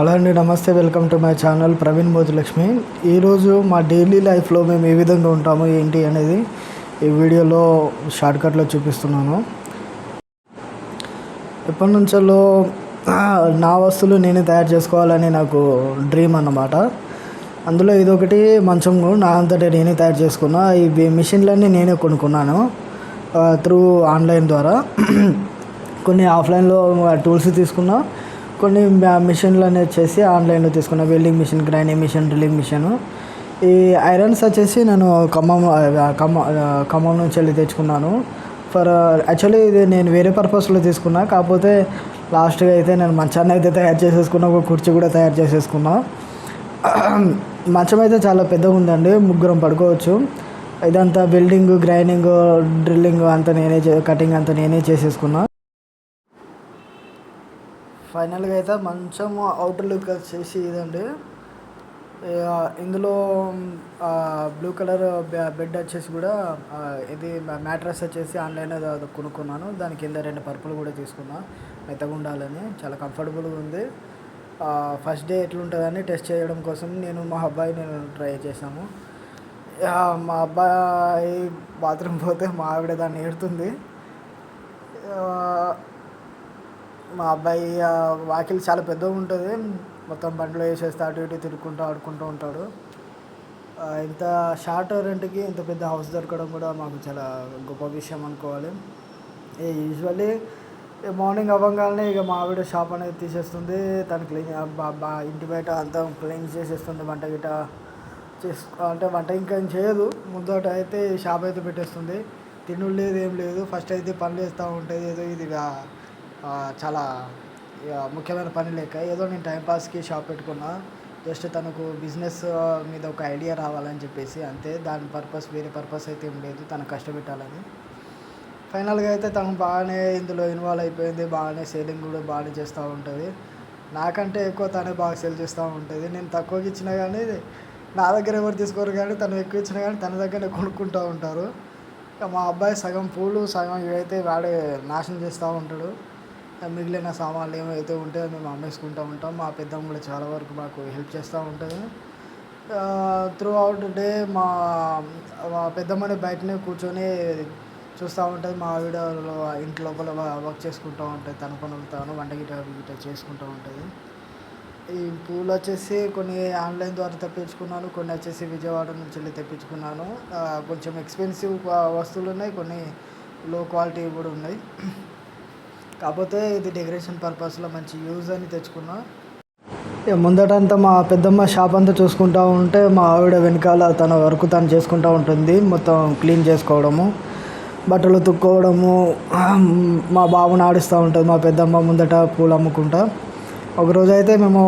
Hello అండి నమస్తే welcome to my channel Praveen Motilakshmi. ఈరోజు మా డైలీ లైఫ్లో మేము ఏ విధంగా ఉంటాము ఏంటి అనేది ఈ వీడియోలో షార్ట్కట్లో చూపిస్తున్నాను. ఎప్పటి నుంచో నా వస్తువులు నేనే తయారు చేసుకోవాలని నాకు డ్రీమ్ అన్నమాట. అందులో ఇదొకటి మంచం నా అంతటా నేనే తయారు చేసుకున్నా. ఈ మిషన్లన్నీ నేనే కొనుక్కున్నాను త్రూ ఆన్లైన్ ద్వారా. కొన్ని ఆఫ్లైన్లో టూల్స్ తీసుకున్నా. కొన్ని మిషన్లు అనేది చేసి ఆన్లైన్లో తీసుకున్న. Welding machine grinding machine drilling machine ఈ ఐరన్స్ వచ్చేసి నేను ఖమ్మం ఖమ్మం ఖమ్మం నుంచి వెళ్ళి తెచ్చుకున్నాను. ఫర్ యాక్చువల్లీ ఇది నేను వేరే పర్పస్లో తీసుకున్నా. కాకపోతే లాస్ట్గా అయితే నేను మంచాన్ని అయితే తయారు చేసేసుకున్నా. ఒక కుర్చీ కూడా తయారు చేసేసుకున్నా. మంచం అయితే చాలా పెద్దగా ఉందండి. ముగ్గురం పడుకోవచ్చు. ఇదంతా వెల్డింగ్ గ్రైండింగ్ డ్రిల్లింగ్ అంతా నేనే కటింగ్ అంతా నేనే చేసేసుకున్నా. ఫైనల్గా అయితే మంచం అవుటర్ లుక్ వచ్చేసి ఇదండి. ఇక ఇందులో బ్లూ కలర్ బెడ్ వచ్చేసి కూడా ఇది మ్యాట్రస్ వచ్చేసి ఆన్లైన్లో కొనుక్కున్నాను. దాని కింద రెండు పర్పులు కూడా తీసుకున్నా. మెత్తగా ఉండాలని చాలా కంఫర్టబుల్గా ఉంది. ఫస్ట్ డే ఎట్లుంటుందని టెస్ట్ చేయడం కోసం నేను మా అబ్బాయి నేను ట్రై చేశాము. మా అబ్బాయి బాత్రూమ్ పోతే మా ఆవిడ దాన్ని ఏడుతుంది. మా అబ్బాయి వాకిలి చాలా పెద్దగా ఉంటుంది. మొత్తం బండ్లో వేసేస్తే అటు ఇటు తిరుగుకుంటూ ఆడుకుంటూ ఉంటాడు. ఇంత షార్ట్ రెంట్కి ఇంత పెద్ద హౌస్ దొరకడం కూడా మాకు చాలా గొప్ప విషయం అనుకోవాలి. యూజువల్లీ మార్నింగ్ అవ్వగానే ఇక మా ఆవిడ షాప్ అనేది తీసేస్తుంది. తను క్లీన్ బా ఇంటి బయట అంతా క్లీన్ చేసేస్తుంది వంట గిట చేసు అంటే వంట ఇంకా ఏం చేయదు. ముందట అయితే షాప్ అయితే పెట్టేస్తుంది. తిండి లేదు ఏం లేదు. ఫస్ట్ అయితే పనులు చేస్తూ ఉంటుంది ఏదో ఇది చాలా ముఖ్యమైన పని లేక ఏదో నేను టైంపాస్కి షాప్ పెట్టుకున్నా. జస్ట్ తనకు బిజినెస్ మీద ఒక ఐడియా రావాలని చెప్పేసి అంతే. దాని పర్పస్ వేరే పర్పస్ అయితే ఏం లేదు. తను కష్టపెట్టాలని. ఫైనల్గా అయితే తను బాగానే ఇందులో ఇన్వాల్వ్ అయిపోయింది. బాగానే సేలింగ్ కూడా బాగానే చేస్తూ ఉంటుంది. నాకంటే ఎక్కువ తనే బాగా సేల్ చేస్తూ ఉంటుంది. నేను తక్కువకి ఇచ్చినా కానీ నా దగ్గర ఎవరు తీసుకోరు కానీ తను ఎక్కువ ఇచ్చినా కానీ తన దగ్గరనే కొనుక్కుంటూ ఉంటారు. ఇక మా అబ్బాయి సగం పూలు సగం ఇవైతే వాడే నాశనం చేస్తూ ఉంటాడు. మిగిలిన సామాన్లు ఏమైతే ఉంటే మేము అమ్మేసుకుంటూ ఉంటాం. మా పెద్దమ్మ కూడా చాలా వరకు మాకు హెల్ప్ చేస్తూ ఉంటుంది. త్రూ అవుట్ డే మా మా పెద్దమ్మని బయటనే కూర్చొని చూస్తూ ఉంటుంది. మా ఆవిడ ఇంటి లోపల వర్క్ చేసుకుంటూ ఉంటుంది. తన పనులు తాను వంట గిట గిట చేసుకుంటూ ఉంటుంది. ఈ పూలు వచ్చేసి కొన్ని ఆన్లైన్ ద్వారా తెప్పించుకున్నాను. కొన్ని వచ్చేసి విజయవాడ నుంచి వెళ్ళి తెప్పించుకున్నాను. కొంచెం ఎక్స్పెన్సివ్ వస్తువులు ఉన్నాయి. కొన్ని లో క్వాలిటీ కూడా ఉన్నాయి. కాకపోతే ఇది డెకరేషన్ పర్పస్లో మంచి యూజ్ అని తెచ్చుకున్నా. ఇక ముందటంతా మా పెద్దమ్మ షాప్ అంతా చూసుకుంటూ ఉంటే మా ఆవిడ వెనకాల తన వర్క్ తను చేసుకుంటూ ఉంటుంది మొత్తం క్లీన్ చేసుకోవడము బట్టలు తుక్కోవడము మా బాబుని ఆడిస్తూ ఉంటుంది మా పెద్దమ్మ ముందట పూలు అమ్ముకుంటా. ఒకరోజు అయితే మేము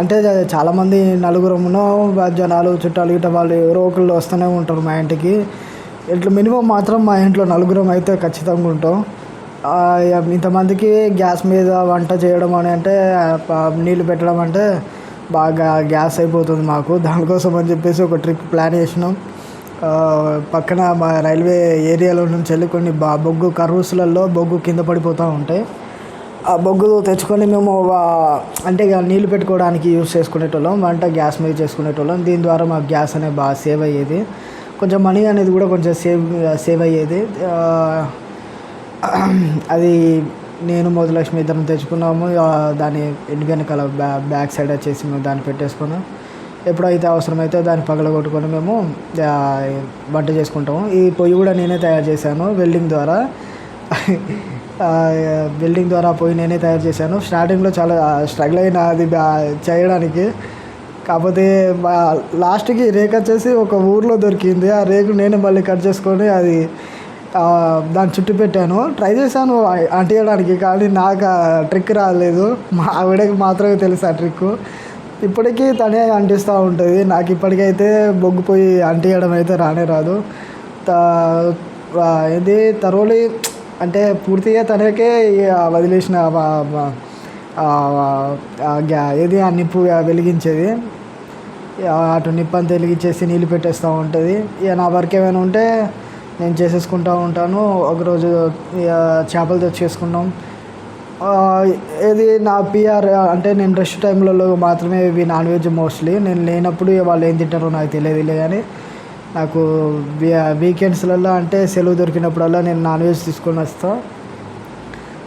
అంటే చాలామంది నలుగురమునో జనాలు చుట్టాలు గిట్ట వాళ్ళు ఎవరో ఒకళ్ళు వస్తూనే ఉంటారు మా ఇంటికి. ఇట్లా మినిమం మాత్రం మా ఇంట్లో నలుగురం అయితే ఖచ్చితంగా ఉంటాం. ఇంతమందికి గ్యాస్ మీద వంట చేయడం అని అంటే నీళ్ళు పెట్టడం అంటే బాగా గ్యాస్ అయిపోతుంది మాకు. దానికోసం అని చెప్పేసి ఒక ట్రిప్ ప్లాన్ చేసినాం. పక్కన మా రైల్వే ఏరియాలో నుంచి వెళ్ళి కొన్ని బా బొగ్గు కర్రూసులలో బొగ్గు కింద పడిపోతూ ఉంటాయి. ఆ బొగ్గు తెచ్చుకొని మేము అంటే ఇక నీళ్ళు పెట్టుకోవడానికి యూజ్ చేసుకునేటోళ్ళం వంట గ్యాస్ మీద చేసుకునేటోళ్ళం. దీని ద్వారా మాకు గ్యాస్ అనేది బాగా సేవ్ అయ్యేది. కొంచెం మనీ అనేది కూడా కొంచెం సేవ్ సేవ్ అయ్యేది. అది నేను మోదలక్ష్మి ఇద్దరం తెచ్చుకున్నాము. దాని ఇంటి వెనకాల బ్యా బ్యాక్ సైడ్ వచ్చేసి మేము దాన్ని పెట్టేసుకున్నాం. ఎప్పుడైతే అవసరమైతే దాన్ని పగలగొట్టుకొని మేము వంట చేసుకుంటాము. ఈ పొయ్యి కూడా నేనే తయారు చేశాను వెల్డింగ్ ద్వారా. వెల్డింగ్ ద్వారా పొయ్యి నేనే తయారు చేశాను. స్టార్టింగ్లో చాలా స్ట్రగుల్ అయిన అది చేయడానికి. కాకపోతే మా- లాస్ట్కి రేక్ వచ్చేసి ఒక ఊర్లో దొరికింది. ఆ రేకు నేనే మళ్ళీ కట్ చేసుకొని అది దాన్ని చుట్టి పెట్టాను. ట్రై చేశాను. అంటియడానికి కానీ నాకు ఆ ట్రిక్ రాలేదు. మా ఆవిడకి మాత్రమే తెలుసు ఆ ట్రిక్ ఇప్పటికీ తనే అంటిస్తూ ఉంటుంది. నాకు ఇప్పటికైతే బొగ్గు పోయి అంటియడం అయితే రానే రాదు. ఇది తరోలి అంటే పూర్తిగా తనకే ఇక వదిలేసిన గ్యా- ఏది? ఆ నిప్పు వెలిగించేది. అటు నిప్పు అంతా వెలిగించేసి నీళ్ళు పెట్టేస్తూ ఉంటుంది. ఇక నా వర్క్ ఏమైనా ఉంటే నేను చేసేసుకుంటూ ఉంటాను. ఒకరోజు ఇక చేపలు తెచ్చేసుకున్నాం. ఇది నా పిఆర్ అంటే నేను రెస్ట్ టైంలలో మాత్రమే ఇవి నాన్ వెజ్ మోస్ట్లీ నేను లేనప్పుడు వాళ్ళు ఏం తింటారో నాకు తెలియదులే కానీ నాకు వీకెండ్స్లలో అంటే సెలవు దొరికినప్పుడల్లా నేను నాన్ వెజ్ తీసుకొని వస్తాను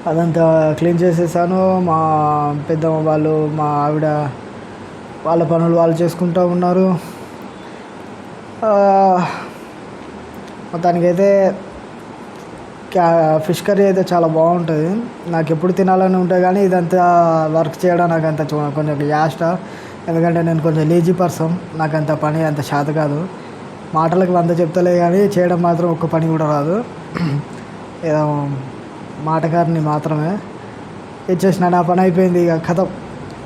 అదంతా క్లీన్ చేసేసాను. మా పెద్దమ్మ వాళ్ళు మా ఆవిడ వాళ్ళ పనులు వాళ్ళు చేసుకుంటూ ఉన్నారు. మొత్తానికైతే ఫిష్ కర్రీ అయితే చాలా బాగుంటుంది. నాకు ఎప్పుడు తినాలని ఉంటే కానీ ఇదంతా వర్క్ చేయడం నాకు అంత కొంచెం యాస్ట్ ఎందుకంటే నేను కొంచెం లేజీ పర్సన్ నాకు అంత పని అంత శాత కాదు. మాటలకు వంద చెప్తలే కానీ చేయడం మాత్రం ఒక్క పని కూడా రాదు. ఏదో మాటగారిని మాత్రమే. ఇచ్చేసిన నా పని అయిపోయింది ఇక కథ.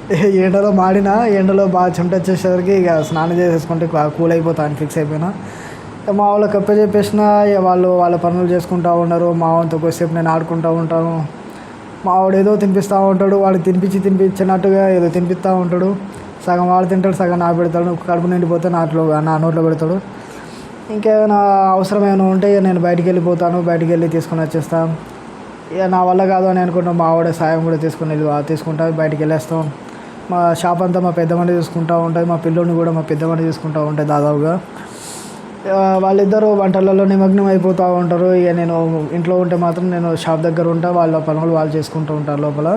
ఎండలో మాడినా ఎండలో బాగా చెమట వచ్చేసరికి ఇక స్నానం చేసేసుకుంటే కూల్ అయిపోతాను ఫిక్స్ అయిపోయినా. మా వాళ్ళకి అప్ప చెప్పేసిన వాళ్ళు వాళ్ళ పనులు చేసుకుంటూ ఉన్నారు. మా వాళ్ళతో కొద్దిసేపు నేను ఆడుకుంటూ ఉంటాను. మా వాడు ఏదో తినిపిస్తూ ఉంటాడు. వాడు తినిపించి తినిపించినట్టుగా ఏదో తినిపిస్తూ ఉంటాడు. సగం వాడు తింటాడు సగం నా పెడతాడు. కడుపు నిండిపోతే నాట్లో నా నోట్లో పెడతాడు. ఇంకేమైనా అవసరమైనా ఉంటే నేను బయటికి వెళ్ళిపోతాను. బయటికి వెళ్ళి తీసుకుని వచ్చేస్తాను ఇక నా వల్ల కాదు అని అనుకుంటాం మా ఆవిడ సాయం కూడా తీసుకుని వెళ్ళి తీసుకుంటా బయటికి వెళ్ళేస్తాం. మా షాప్ అంతా మా పెద్దమని చూసుకుంటూ ఉంటుంది. మా పిల్లోని కూడా మా పెద్దమని చూసుకుంటూ ఉంటాయి దాదాపుగా. వాళ్ళిద్దరూ వంటలలో నిమగ్నం అయిపోతూ ఉంటారు. ఇక నేను ఇంట్లో ఉంటే మాత్రం నేను షాప్ దగ్గర ఉంటా వాళ్ళ పనులు వాళ్ళు చేసుకుంటూ ఉంటారు లోపల.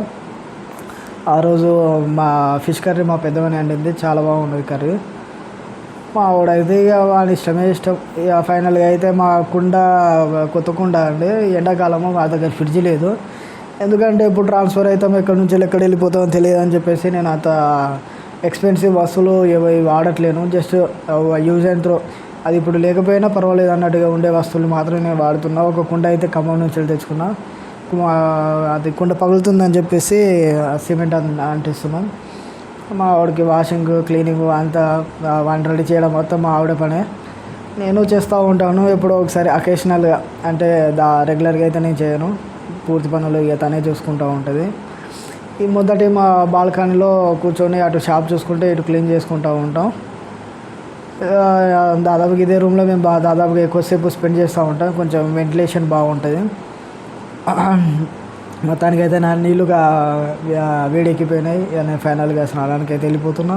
ఆ రోజు మా ఫిష్ కర్రీ మా పెద్దమని వండింది చాలా బాగుంది కర్రీ. మా ఆవిడైతే ఇక వాడి ఇష్టమే ఇష్టం. ఇక ఫైనల్గా అయితే మా కుండ కొత్త కుండ అండి. ఎండాకాలము మా దగ్గర ఫ్రిడ్జ్ లేదు. ఎందుకంటే ఇప్పుడు ట్రాన్స్ఫర్ అవుతాం ఎక్కడి నుంచి ఎక్కడ వెళ్ళిపోతామో తెలియదు అని చెప్పేసి నేను అంత ఎక్స్పెన్సివ్ వస్తువులు ఏవి వాడట్లేను. జస్ట్ యూజ్ అండ్ త్రో అది ఇప్పుడు లేకపోయినా పర్వాలేదు అన్నట్టుగా ఉండే వస్తువులు మాత్రమే నేను వాడుతున్నా ఒక కుండ అయితే ఖమ్మం నుంచి తెచ్చుకున్నా. మా- అది కుండ పగులుతుందని చెప్పేసి సిమెంట్ అంటిస్తున్నాం. మా ఆవిడకి వాషింగ్ క్లీనింగ్ అంతా ఆ, వంట రెడీ చేయడం మొత్తం మా ఆవిడ పనే. నేను చేస్తూ ఉంటాను. ఎప్పుడో ఒకసారి అకేషనల్గా అంటే దా రెగ్యులర్గా అయితే నేను చేయను. పూర్తి పనులు ఇక తనే చూసుకుంటూ ఉంటుంది. ఈ మొదటి మా బాల్కనీలో కూర్చొని అటు షాప్ చూసుకుంటే ఇటు క్లీన్ చేసుకుంటూ ఉంటాం. దాదాపుగా ఇదే రూమ్లో మేము బాగా దాదాపుగా ఎక్కువసేపు స్పెండ్ చేస్తూ ఉంటాం. కొంచెం వెంటిలేషన్ బాగుంటుంది. మొత్తానికి అయితే నా నీళ్ళుగా వేడెక్కిపోయినాయి. ఇక నేను ఫైనల్గా స్నానానికి అయితే వెళ్ళిపోతున్నా.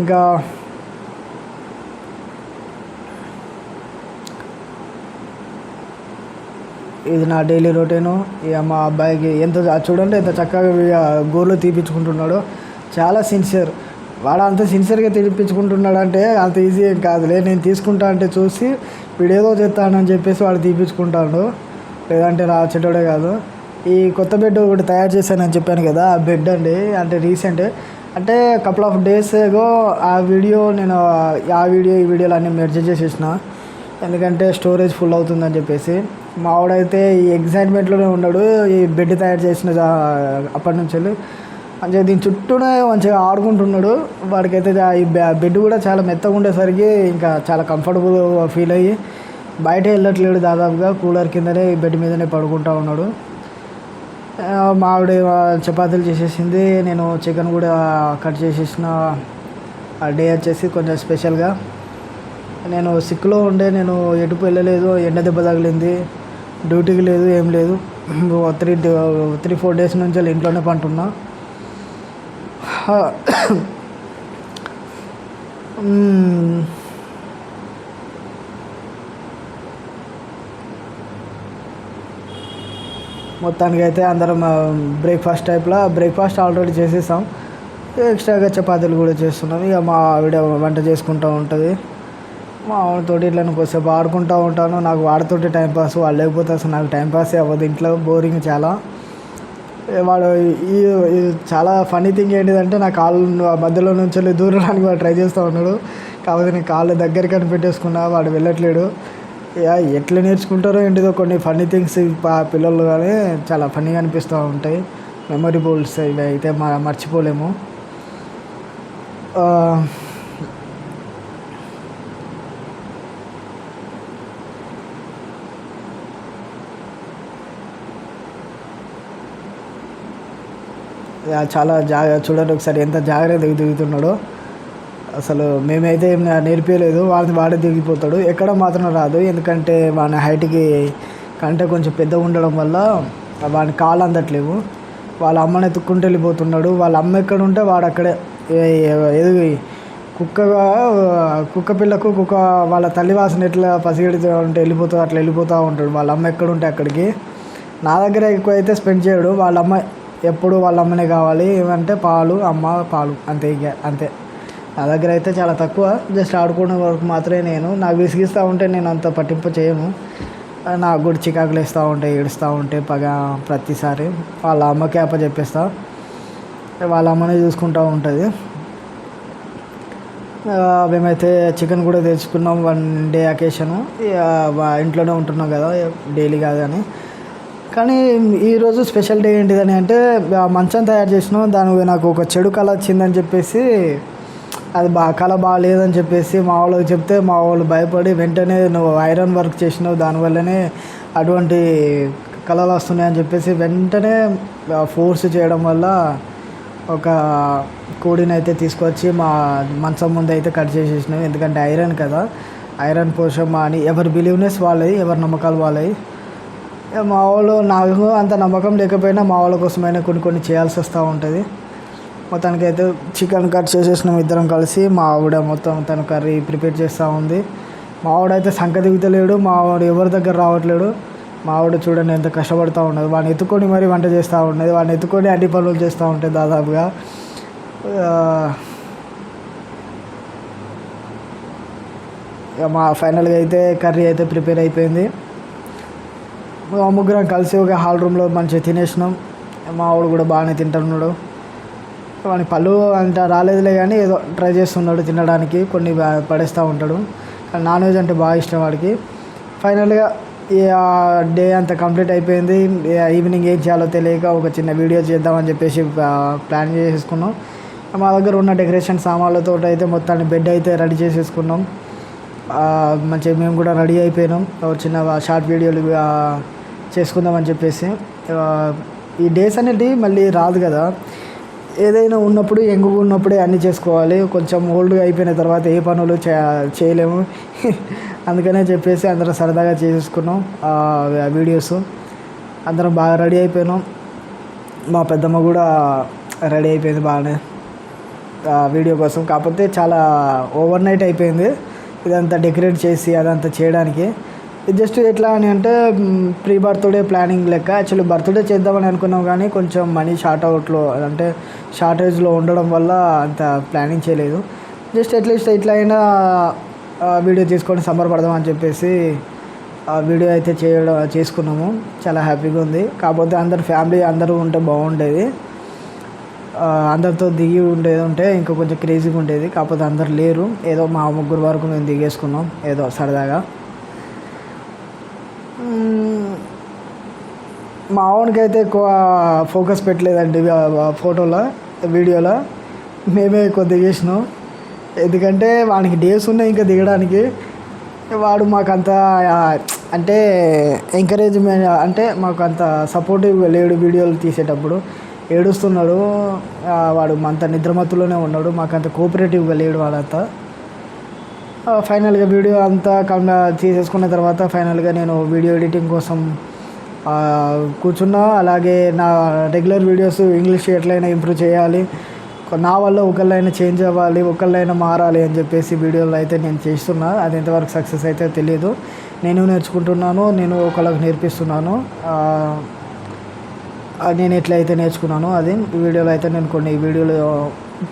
ఇంకా ఇది నా డైలీ రొటీను ఇక మా అబ్బాయికి ఎంత చూడండి ఎంత చక్కగా ఇక గోర్లు తీపించుకుంటున్నాడో చాలా సిన్సియర్ వాడు అంత సిన్సియర్గా తీపించుకుంటున్నాడు అంటే అంత ఈజీ ఏం కాదులే. నేను తీసుకుంటా అంటే చూసి వీడేదో చేస్తానని చెప్పేసి వాడు తీపించుకుంటాడు లేదంటే నా చెడ్డోడే కాదు. ఈ కొత్త బెడ్ ఒకటి తయారు చేశానని చెప్పాను కదా ఆ బెడ్ అండి. అంటే రీసెంట్. అంటే కపుల్ ఆఫ్ డేస్ ఏగో ఆ వీడియో నేను ఆ వీడియో ఈ వీడియోలు అన్నీ మెర్జ్ చేసేసిన. ఎందుకంటే స్టోరేజ్ ఫుల్ అవుతుందని చెప్పేసి. మావాడైతే ఈ ఎగ్జైట్మెంట్లోనే ఉన్నాడు. ఈ బెడ్ తయారు చేసిన అప్పటి నుంచి. వెళ్ళి మంచిగా దీని చుట్టూనే మంచిగా ఆడుకుంటున్నాడు. వాడికైతే ఈ బెడ్ కూడా చాలా మెత్తగా ఉండేసరికి ఇంకా చాలా కంఫర్టబుల్ ఫీల్ అయ్యి బయట వెళ్ళట్లేడు దాదాపుగా. కూలర్ కిందనే ఈ బెడ్ మీదనే పడుకుంటా ఉన్నాడు. మావిడ చపాతీలు చేసేసింది. నేను చికెన్ కూడా కట్ చేసేసిన. ఆ డే వచ్చేసి కొంచెం స్పెషల్గా నేను సిక్లో ఉండే నేను ఎటుపు వెళ్ళలేదు. ఎండ దెబ్బ తగిలింది. డ్యూటీకి లేదు ఏం లేదు. త్రీ త్రీ ఫోర్ డేస్ నుంచి వెళ్ళి ఇంట్లోనే పంటున్నా. మొత్తానికి అయితే అందరం బ్రేక్ఫాస్ట్ టైప్లో బ్రేక్ఫాస్ట్ ఆల్రెడీ చేసేసాం. ఎక్స్ట్రాగా చపాతీలు కూడా చేస్తున్నాం. ఇక మా ఆవిడ వంట చేసుకుంటూ ఉంటుంది. మా ఆవిడతోటి ఇట్లా కొద్దిసేపు ఆడుకుంటూ ఉంటాను. నాకు వాడితోటి టైంపాస్ వాళ్ళు లేకపోతే అసలు నాకు టైంపాసే అవ్వదు. ఇంట్లో బోరింగ్ చాలా. వాడు ఈ చాలా ఫనీ థింగ్ ఏంటిదంటే నా కాళ్ళు మధ్యలో నుంచి వెళ్ళి దూరడానికి వాడు ట్రై చేస్తూ ఉన్నాడు. కాకపోతే నేను కాళ్ళు దగ్గరికి అని పెట్టేసుకున్నా వాడు వెళ్ళట్లేడు. ఇక ఎట్లా నేర్చుకుంటారో ఏంటిదో కొన్ని ఫన్నీ థింగ్స్ పిల్లలు కానీ చాలా ఫన్నీగా అనిపిస్తూ ఉంటాయి. మెమొరబుల్స్ ఇవి అయితే మ మర్చిపోలేము. చాలా జాగ్ర చూడండి ఒకసారి ఎంత జాగ్రత్తగా దిగుతున్నాడో. అసలు మేమైతే ఏం నేర్పించలేదు వాడిని వాడే దిగిపోతాడు. ఎక్కడ మాత్రం రాదు ఎందుకంటే వాని హైట్కి కంటే కొంచెం పెద్దగా ఉండడం వల్ల వాని కాళ్ళు అందట్లేవు. వాళ్ళ అమ్మని ఎత్తుక్కుంటూ వెళ్ళిపోతున్నాడు. వాళ్ళ అమ్మ ఎక్కడ ఉంటే వాడు అక్కడే ఎదుగు కుక్కగా కుక్క పిల్లకు కుక్క వాళ్ళ తల్లి వాసన ఎట్లా పసిగడుతూ ఉంటే వెళ్ళిపోతూ అట్లా వెళ్ళిపోతూ ఉంటాడు. వాళ్ళ అమ్మ ఎక్కడ ఉంటే అక్కడికి. నా దగ్గర ఎక్కువ అయితే స్పెండ్ చేయడు. వాళ్ళ అమ్మ ఎప్పుడు వాళ్ళ అమ్మనే కావాలి ఏమంటే పాలు అమ్మ పాలు అంతే ఇక అంతే. నా దగ్గర అయితే చాలా తక్కువ జస్ట్ ఆడుకునే వరకు మాత్రమే నేను. నాకు విసిగిస్తూ ఉంటే నేను అంత పట్టింపు చేయను. నాకు కూడా చికాకులు వేస్తూ ఉంటాయి ఏడుస్తూ ఉంటే పగ ప్రతిసారి వాళ్ళ అమ్మకి అప్ప చెప్పేస్తా వాళ్ళ అమ్మనే చూసుకుంటూ ఉంటుంది. మేమైతే చికెన్ కూడా తెచ్చుకున్నాం వన్ డే అకేషను. ఇంట్లోనే ఉంటున్నాం కదా డైలీ కాదు అని. కానీ ఈరోజు స్పెషల్ డే ఏంటిదని అంటే మంచం తయారు చేసినాం. దాని నాకు ఒక చెడు కళ వచ్చిందని చెప్పేసి అది బా కళ బాగాలేదని చెప్పేసి మా వాళ్ళకి చెప్తే మా వాళ్ళు భయపడి వెంటనే నువ్వు ఐరన్ వర్క్ చేసినావు. దానివల్లనే అటువంటి కళలు వస్తున్నాయని చెప్పేసి వెంటనే ఫోర్స్ చేయడం వల్ల ఒక కోడిని అయితే తీసుకొచ్చి మా మంచం ముందు అయితే కట్ చేసేసినాం. ఎందుకంటే ఐరన్ కదా. ఐరన్ పోషం అని ఎవరి బిలీవ్నెస్ వాళ్ళది ఎవరి నమ్మకాలు వాళ్ళవి మా వాళ్ళు నాకు అంత నమ్మకం లేకపోయినా మా వాళ్ళ కోసమైనా కొన్ని కొన్ని చేయాల్సి వస్తూ ఉంటుంది. మొత్తానికైతే చికెన్ కట్ చేసేసినాం ఇద్దరం కలిసి మా ఆవిడ మొత్తం తన కర్రీ ప్రిపేర్ చేస్తూ ఉంది. మా ఆవిడ అయితే సంక దిగుతలేడు మా ఆవిడ ఎవరి దగ్గర రావట్లేడు. మా ఆవిడ చూడండి ఎంత కష్టపడుతూ ఉన్నది. వాడిని ఎత్తుకొని మరీ వంట చేస్తూ ఉండేది వాడిని ఎత్తుకొని అడ్డి పనులు చేస్తూ ఉంటుంది దాదాపుగా ఇక మా ఫైనల్గా అయితే కర్రీ అయితే ప్రిపేర్ అయిపోయింది. ముగ్గురం కలిసి ఒక హాల్ రూమ్లో మంచిగా తినేసినాం. మా వాడు కూడా బాగానే తింటున్నాడు. వాని పళ్ళు అంత రాలేదులే కానీ ఏదో ట్రై చేస్తున్నాడు తినడానికి కొన్ని పడేస్తూ ఉంటాడు. కానీ నాన్ వెజ్ అంటే బాగా ఇష్టం వాడికి. ఫైనల్గా డే అంతా కంప్లీట్ అయిపోయింది. ఈవినింగ్ ఏం చేయాలో తెలియక ఒక చిన్న వీడియో చేద్దామని చెప్పేసి ప్లాన్ చేసేసుకున్నాం. మా దగ్గర ఉన్న డెకరేషన్ సామాన్లతో అయితే మొత్తాన్ని బెడ్ అయితే రెడీ చేసేసుకున్నాం. మంచిగా మేము కూడా రెడీ అయిపోయినాం. ఒక చిన్న షార్ట్ వీడియోలు చేసుకుందామని చెప్పేసి ఈ డేస్ అనేది మళ్ళీ రాదు కదా. ఏదైనా ఉన్నప్పుడు ఎంగుగా ఉన్నప్పుడే అన్నీ చేసుకోవాలి. కొంచెం ఓల్డ్గా అయిపోయిన తర్వాత ఏ పనులు చే చేయలేము. అందుకనే చెప్పేసి అందరం సరదాగా చేసేసుకున్నాం ఆ వీడియోస్ అందరం బాగా రెడీ అయిపోయినాం. మా పెద్దమ్మ కూడా రెడీ అయిపోయింది బాగానే ఆ వీడియో కోసం. కాకపోతే చాలా ఓవర్ నైట్ అయిపోయింది. ఇదంతా డెకరేట్ చేసి అదంతా చేయడానికి. జస్ట్ ఎట్లా అని అంటే ప్రీ బర్త్డే ప్లానింగ్ లెక్క. యాక్చువల్లీ బర్త్డే చేద్దామని అనుకున్నాం కానీ కొంచెం మనీ షార్ట్ అవుట్లో అంటే షార్టేజ్లో ఉండడం వల్ల అంత ప్లానింగ్ చేయలేదు. జస్ట్ అట్లీస్ట్ ఇట్లా అయినా వీడియో తీసుకొని సమ్మర్ పడదాం అని చెప్పేసి ఆ వీడియో అయితే చేయడం చేసుకున్నాము. చాలా హ్యాపీగా ఉంది. కాకపోతే అందరు ఫ్యామిలీ అందరూ ఉంటే బాగుండేది. అందరితో దిగి ఉండేది ఉంటే ఇంకా కొంచెం క్రేజీగా ఉండేది. కాకపోతే అందరు లేరు. ఏదో మా ముగ్గురు వరకు మేము దిగేసుకున్నాం. ఏదో సరదాగా. మా ఆవునికి అయితే ఎక్కువ ఫోకస్ పెట్టలేదండి ఫోటోలో వీడియోలో. మేమే ఎక్కువ దిగేసినాం. ఎందుకంటే వానికి డేస్ ఉన్నాయి ఇంకా దిగడానికి. వాడు మాకు అంత అంటే ఎంకరేజ్మెంట్ అంటే మాకు అంత సపోర్టివ్ లేడు వీడియోలు తీసేటప్పుడు. ఏడుస్తున్నాడు వాడు అంత నిద్రమత్తులోనే ఉన్నాడు మాకు అంత కోఆపరేటివ్గా లేడు వాడంతా. ఫైనల్గా వీడియో అంతా కమ్ తీసేసుకున్న తర్వాత ఫైనల్గా నేను వీడియో ఎడిటింగ్ కోసం కూర్చున్నా అలాగే నా రెగ్యులర్ వీడియోస్ ఇంగ్లీష్ ఎట్లయినా ఇంప్రూవ్ చేయాలి. నా వల్ల ఒకళ్ళైనా చేంజ్ అవ్వాలి ఒకళ్ళైనా మారాలి అని చెప్పేసి వీడియోలు అయితే నేను చేస్తున్నా. అది ఎంతవరకు సక్సెస్ అయితే తెలియదు నేను నేర్చుకుంటున్నాను నేను ఒకళ్ళకి నేర్పిస్తున్నాను. నేను ఎట్లయితే నేర్చుకున్నాను అది వీడియోలో అయితే నేను కొన్ని వీడియోలు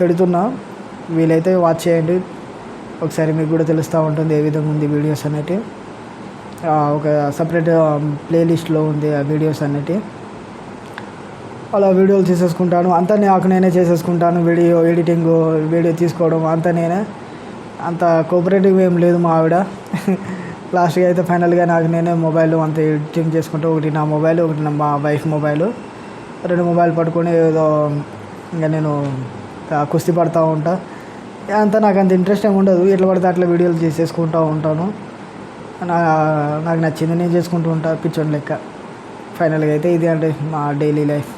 పెడుతున్నా. వీలైతే వాచ్ చేయండి. ఒకసారి మీకు కూడా తెలుస్తూ ఉంటుంది ఏ విధంగా ఉంది వీడియోస్ అనేటివి ఒక సపరేట్ ప్లేలిస్ట్లో ఉంది ఆ వీడియోస్ అన్నిటి. అలా వీడియోలు తీసేసుకుంటాను. అంతా నాకు నేనే చేసేసుకుంటాను. వీడియో ఎడిటింగ్ వీడియో తీసుకోవడం అంతా నేనే. అంత కోఆపరేటివ్ ఏం లేదు మా ఆవిడ. లాస్ట్గా అయితే ఫైనల్గా నాకు నేనే మొబైల్ అంత ఎడిటింగ్ చేసుకుంటూ ఒకటి నా మొబైల్ ఒకటి నా మా వైఫ్ మొబైల్ రెండు మొబైల్ పట్టుకొని ఏదో ఇంకా నేను కుస్తీ పడతా ఉంటా. అంతా నాకు అంత ఇంట్రెస్ట్ ఏమి ఉండదు. ఎట్లా పడితే అట్లా వీడియోలు చేసేసుకుంటూ ఉంటాను. నా నాకు నచ్చింది నేను చేసుకుంటూ ఉంటా పిచ్చోని లెక్క. ఫైనల్గా అయితే ఇది అంటే మా డైలీ లైఫ్